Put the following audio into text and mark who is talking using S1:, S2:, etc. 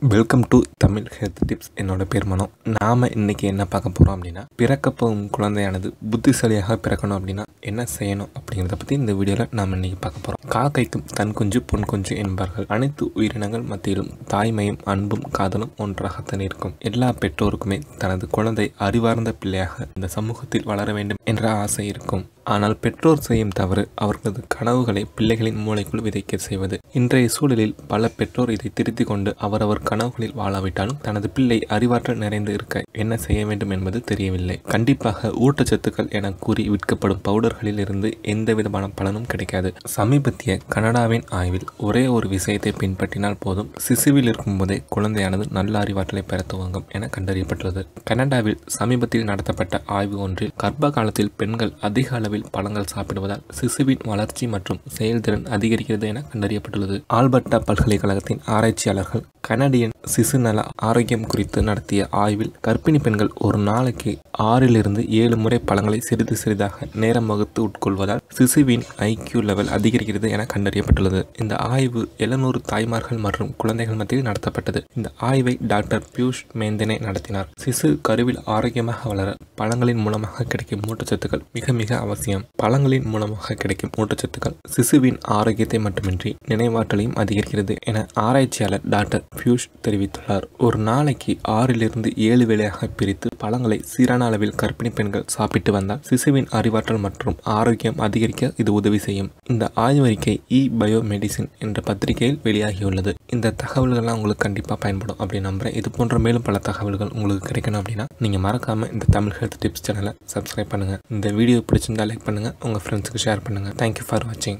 S1: Welcome to Tamil health tips என்னோட பேர் மனோ. நாம் இன்றைக்கி என்ன பார்க்க போகிறோம் அப்படின்னா பிறக்கப்போகும் குழந்தையானது புத்திசாலியாக பிறக்கணும் அப்படின்னா என்ன செய்யணும்? அப்படிங்கிறத பற்றி இந்த வீடியோவில் நாம் இன்னைக்கு பார்க்க போகிறோம் காக்கைக்கும் தன் குஞ்சு பொன் குஞ்சு என்பார்கள். அனைத்து உயிரினங்கள் மத்தியிலும் தாய்மையும் அன்பும் காதலும் ஒன்றாகத்தான் இருக்கும். எல்லா பெற்றோருக்குமே தனது குழந்தை அறிவார்ந்த பிள்ளையாக இந்த சமூகத்தில் வளர வேண்டும் என்ற ஆசை இருக்கும். ஆனால் பெற்றோர் செய்யும் தவறு அவர்களது கனவுகளை பிள்ளைகளின் மூளைக்குள் விதைக்க செய்வது. இன்றைய சூழலில் பல பெற்றோர் இதை திருத்திக் கொண்டு அவரவர் கனவுகளில் வாழாவிட்டாலும் தனது பிள்ளை அறிவாற்றல் நிறைந்து இருக்க என்ன செய்ய வேண்டும் என்பது தெரியவில்லை. கண்டிப்பாக ஊட்டச்சத்துக்கள் என கூறி விற்கப்படும் பவுடர்களில் இருந்து எந்த விதமான பலனும் கிடைக்காது. சமீபத்திய கனடாவின் ஆய்வில் ஒரே ஒரு விஷயத்தை பின்பற்றினால் போதும். சிசுவில் இருக்கும் போதே குழந்தையானது நல்ல அறிவாற்றலை பெற துவங்கும் என கண்டறியப்பட்டுள்ளது. கனடாவில் சமீபத்தில் நடத்தப்பட்ட ஆய்வு ஒன்றில் கர்ப்ப காலத்தில் பெண்கள் அதிக அளவில் பழங்கள் சாப்பிடுவதால் சிசுவின் வளர்ச்சி மற்றும் செயல்திறன் அதிகரிக்கிறது என கண்டறியப்பட்டுள்ளது. ஆல்பர்டா பல்கலைக்கழகத்தின் ஆராய்ச்சியாளர்கள் கனடியன் சிசு நல ஆரோக்கியம் குறித்து நடத்திய ஆய்வில் கர்ப்பிணி பெண்கள் ஒரு நாளைக்கு ஆறிலிருந்து ஏழு முறை பழங்களை சிறிது சிறிதாக நேரம் வகுத்து உட்கொள்வதால் சிசுவின் ஐக்கியூ லெவல் அதிகரிக்கிறது என கண்டறியப்பட்டுள்ளது. இந்த ஆய்வு எழுநூறு தாய்மார்கள் மற்றும் குழந்தைகள் மத்தியில் நடத்தப்பட்டது. இந்த ஆய்வை டாக்டர் பியூஷ் மேந்தனே நடத்தினார். சிசு கருவில் ஆரோக்கியமாக வளர பழங்களின் மூலமாக கிடைக்கும் ஊட்டச்சத்துக்கள் மிக மிக அவசியம். பழங்களின் மூலமாக கிடைக்கும் ஊட்டச்சத்துக்கள் சிசுவின் ஆரோக்கியத்தை மட்டுமின்றி நினைவாற்றலையும் அதிகரிக்கிறது என ஆராய்ச்சியாளர் டாக்டர் பியூஷ் தெரிவித்துள்ளார். ஒரு நாளைக்கு ஆறிலிருந்து ஏழு வேளையாக பிரித்து பழங்களை சீரான அளவில் கர்ப்பிணி பெண்கள் சாப்பிட்டு வந்தால் சிசுவின் அறிவாற்றல் மற்றும் ஆரோக்கியம் அதிகரிக்க இது உதவி செய்யும். இந்த ஆய்வறிக்கை இ பயோ மெடிசின் என்ற பத்திரிகையில் வெளியாகியுள்ளது. இந்த தகவல்கள்லாம் உங்களுக்கு கண்டிப்பாக பயன்படும் அப்படின்னு நம்புறேன். இது போன்ற மேலும் பல தகவல்கள் உங்களுக்கு கிடைக்கணும் அப்படின்னா நீங்கள் மறக்காமல் இந்த தமிழ் ஹெல்த் டிப்ஸ் சேனலை சப்ஸ்கிரைப் பண்ணுங்கள் இந்த வீடியோ பிடிச்சிருந்தா லைக் பண்ணுங்கள் உங்கள் ஃப்ரெண்ட்ஸுக்கு ஷேர் பண்ணுங்கள் தேங்க்யூ ஃபார் வாட்சிங்